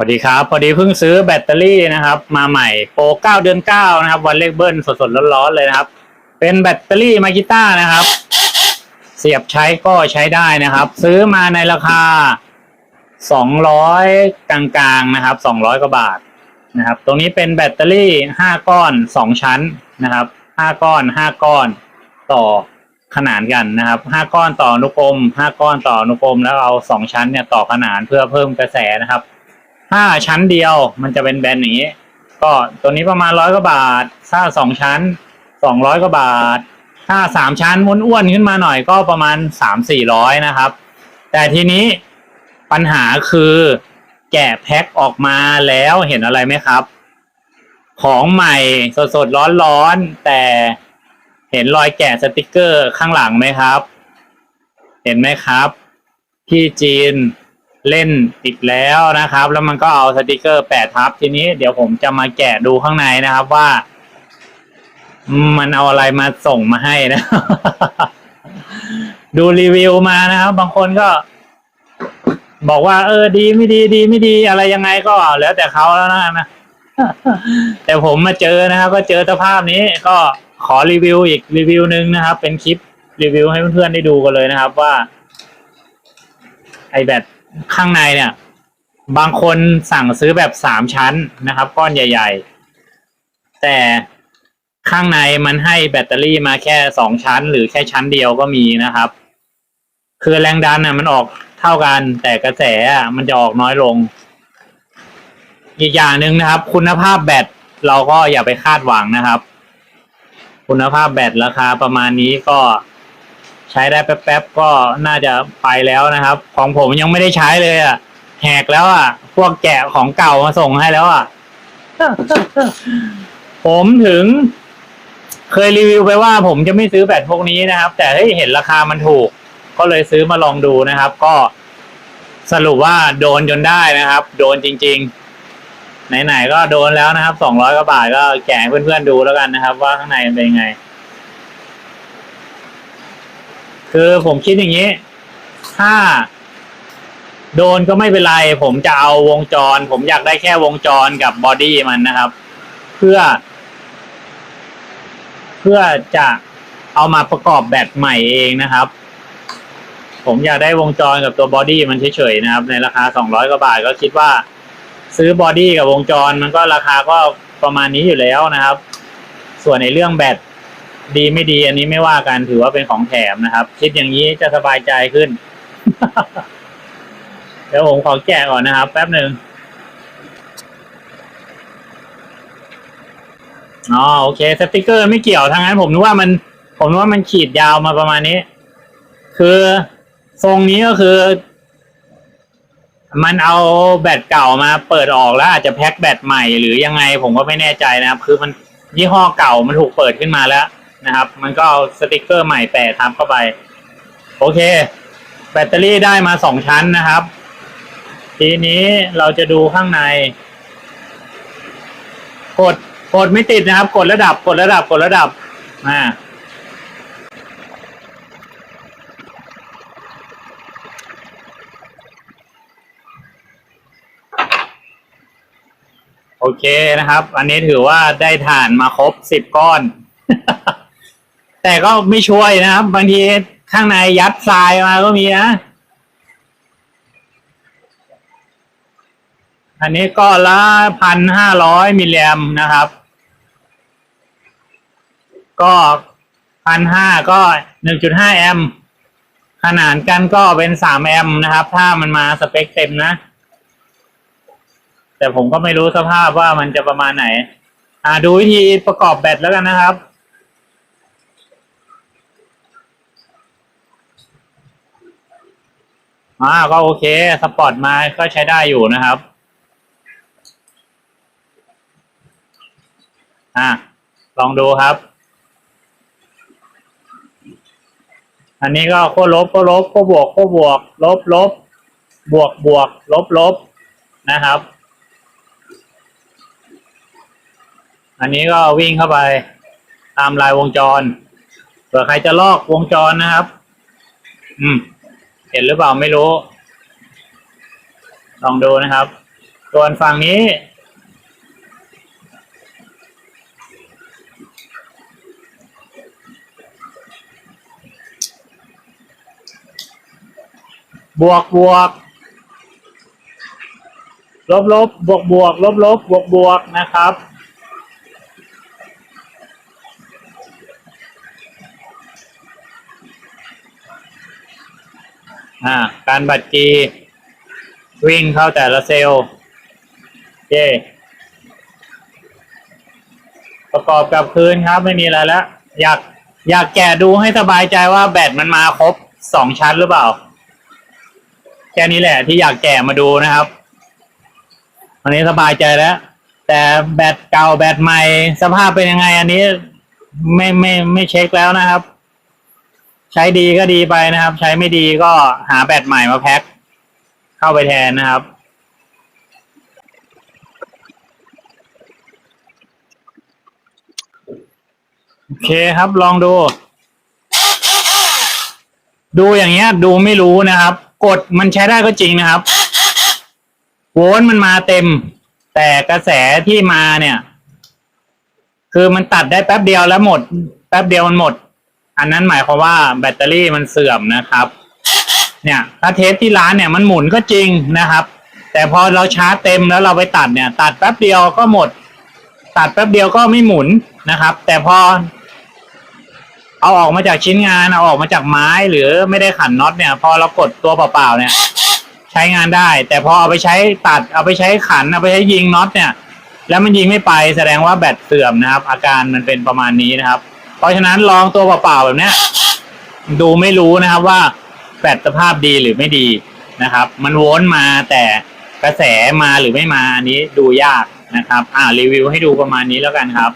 สวัสดีครับ พอดีเพิ่งซื้อแบตเตอรี่นะครับ มาใหม่โปร9เดือน9นะครับ วันเลขเบิ้ลสดๆร้อนๆเลยนะครับ เป็นแบตเตอรี่มากิต้านะครับ เสียบใช้ก็ใช้ได้นะครับ ซื้อมาในราคา200กลางๆนะครับ200กว่าบาทนะครับ ตรงนี้เป็นแบตเตอรี่5ก้อน2ชั้นนะครับ5ก้อน5ก้อนต่อขนานกันนะครับ5ก้อนต่ออนุกรม5ก้อนต่ออนุกรมแล้วเอา2ชั้นเนี่ยต่อขนานเพื่อเพิ่มกระแสนะครับ ถ้าชั้นเดียวมันจะเป็นแบนอย่างนี้ ก็ตัวนี้ประมาณร้อยกว่าบาท ถ้าสองชั้นสองร้อยกว่าบาท ถ้าสามชั้นอ้วนๆขึ้นมาหน่อยก็ประมาณสามสี่ร้อยนะครับ แต่ทีนี้ปัญหาคือแกะแพ็คออกมาแล้วเห็นอะไรไหมครับ ของใหม่สดๆร้อนๆแต่เห็นรอยแกะสติกเกอร์ข้างหลังไหมครับ เห็นไหมครับ ที่จีน เล่นอีกแล้วนะครับ แล้วมันก็เอาสติกเกอร์แปะทับทีนี้เดี๋ยวผมจะมาแกะดูข้างในนะครับว่า มันเอาอะไรมาส่งมาให้นะ ดูรีวิวมานะครับ บางคนก็ บอกว่า เออ ดีไม่ดีดีไม่ดีอะไรยังไงก็แล้วแต่เขาแล้วนะนะแต่ผมมาเจอนะครับ ก็เจอสภาพนี้ก็ขอรีวิวอีกรีวิวหนึ่งนะครับ เป็นคลิปรีวิวให้เพื่อนๆได้ดูกันเลยนะครับว่า ไอแบบ ข้างในเนี่ย บางคนสั่งซื้อแบบสามชั้นนะครับ ก้อนใหญ่ ๆ แต่ข้างในมันให้แบตเตอรี่มาแค่สองชั้น หรือแค่ชั้นเดียวก็มีนะครับ คือแรงดันน่ะ มันออกเท่ากัน แต่กระแสอะมันจะออกน้อยลง อีกอย่างหนึ่งนะครับ คุณภาพแบตเราก็อย่าไปคาดหวังนะครับ คุณภาพแบตราคาประมาณนี้ก็ ใช้ได้แป๊บๆก็น่าจะไปแล้วนะครับ ของผมยังไม่ได้ใช้เลยอะ แหกแล้วอะ พวกแกะของเก่ามาส่งให้แล้วอะ ผมถึง เคยรีวิวไปว่า ผมจะไม่ซื้อแบตพวกนี้นะครับ แต่เฮ้ยเห็นราคามันถูก ก็เลยซื้อมาลองดูนะครับ ก็สรุปว่าโดนจนได้นะครับ โดนจริง ๆ ไหนๆก็โดนแล้วนะครับสองร้อยกว่าบาทก็แกะเพื่อนๆดูแล้วกันนะครับ ว่าข้างในเป็นยังไง คือผมคิดอย่างนี้ ถ้า โดนก็ไม่เป็นไร ผมจะเอาวงจร ผมอยากได้แค่วงจรกับบอดี้มันนะครับ เพื่อ เพื่อจะเอามาประกอบแบตใหม่เองนะครับ ผมอยากได้วงจรกับตัวบอดี้มันเฉยๆนะครับ ในราคาสองร้อยกว่าบาทก็คิดว่า ซื้อบอดี้กับวงจรมันก็ราคาก็ประมาณนี้อยู่แล้วนะครับ ส่วนในเรื่องแบต ดีไม่ดีอันนี้ไม่ว่ากันถือว่าเป็นของแถมนะครับ คิดอย่างนี้จะสบายใจขึ้น เดี๋ยวผมขอแกะก่อนนะครับ แป๊บหนึ่งอ๋อโอเคสติกเกอร์ไม่เกี่ยวทั้งนั้น ผมนึกว่ามัน ผมนึกว่ามันขีดยาวมาประมาณนี้ คือทรงนี้ก็คือ มันเอาแบตเก่ามาเปิดออกแล้วอาจจะแพ็คแบตใหม่หรือยังไงผมก็ไม่แน่ใจนะครับ คือมันยี่ห้อเก่ามันถูกเปิดขึ้นมาแล้ว นะครับ มันก็เอาสติกเกอร์ใหม่แปะทับเข้าไป โอเค แบตเตอรี่ได้มาสองชั้นนะครับ ทีนี้เราจะดูข้างใน กดกดไม่ติดนะครับ กดระดับกดระดับกดระดับอ่าโอเคนะครับ อันนี้ถือว่าได้ฐานมาครบสิบก้อน แต่ก็ไม่ช่วยนะครับ บางทีข้างในยัดทรายมาก็มีนะ อันนี้ก็ละพันห้าร้อยมิลลิแอมนะครับ ก็พันห้าก็หนึ่งจุดห้าแอมขนาดกันก็เป็นสามแอมนะครับ ถ้ามันมาสเปคเต็มนะ แต่ผมก็ไม่รู้สภาพว่ามันจะประมาณไหน อ่าดูวิธีประกอบแบตแล้วกันนะครับ อ่าก็โอเค สปอร์ตมาก็ใช้ได้อยู่นะครับ อ่าลองดูครับ อันนี้ก็โคลบโคลบโคบวกโคบวก ลบลบบวกบวก ลบลบนะครับ อันนี้ก็วิ่งเข้าไปตามลายวงจรเผื่อใครจะลอกวงจรนะครับ อืม เห็นหรือเปล่าไม่รู้ ลองดูนะครับ ส่วนฝั่งนี้ บวกบวกลบลบบวกบวกลบลบบวกบวกนะครับ อ่า การบัตรกีวิ่งเข้าแต่ละเซลล์เย่ประกอบกับคืนครับ ไม่มีอะไรแล้ว อยากอยากแกะดูให้สบายใจว่าแบตมันมาครบสองชั้นหรือเปล่า แค่นี้แหละที่อยากแกะมาดูนะครับวันนี้สบายใจแล้ว แต่แบตเก่าแบตใหม่ สภาพเป็นยังไง อันนี้ ไม่ไม่ไม่เช็คแล้วนะครับ ใช้ดีก็ดีไปนะครับ ใช้ไม่ดีก็หาแบตใหม่มาแพ็คเข้าไปแทนนะครับ โอเคครับลองดู ดูอย่างเงี้ย ดูไม่รู้นะครับ กดมันใช้ได้ก็จริงนะครับ โวลต์มันมาเต็ม แต่กระแสที่มาเนี่ย คือมันตัดได้แป๊บเดียวแล้วหมด แป๊บเดียวมันหมด อันนั้นหมายความว่าแบตเตอรี่มันเสื่อมนะครับ เนี่ยถ้าเทสที่ร้านเนี่ยมันหมุนก็จริงนะครับ แต่พอเราชาร์จเต็มแล้วเราไปตัดเนี่ย ตัดแป๊บเดียวก็หมด ตัดแป๊บเดียวก็ไม่หมุนนะครับ แต่พอ เอาออกมาจากชิ้นงานเอาออกมาจากไม้หรือไม่ได้ขันน็อตเนี่ย พอเรากดตัวเปล่าๆเนี่ย ใช้งานได้ แต่พอเอาไปใช้ตัดเอาไปใช้ขันเอาไปใช้ยิงน็อตเนี่ย แล้วมันยิงไม่ไปแสดงว่าแบตเสื่อมนะครับ อาการมันเป็นประมาณนี้นะครับ เพราะฉะนั้นลองตัวเปล่าๆแบบเนี้ย ดูไม่รู้นะครับว่าแบตสภาพดีหรือไม่ดีนะครับ มันวนมาแต่กระแสมาหรือไม่มาอันนี้ดูยากนะครับ อ่ารีวิวให้ดูประมาณนี้แล้วกันครับ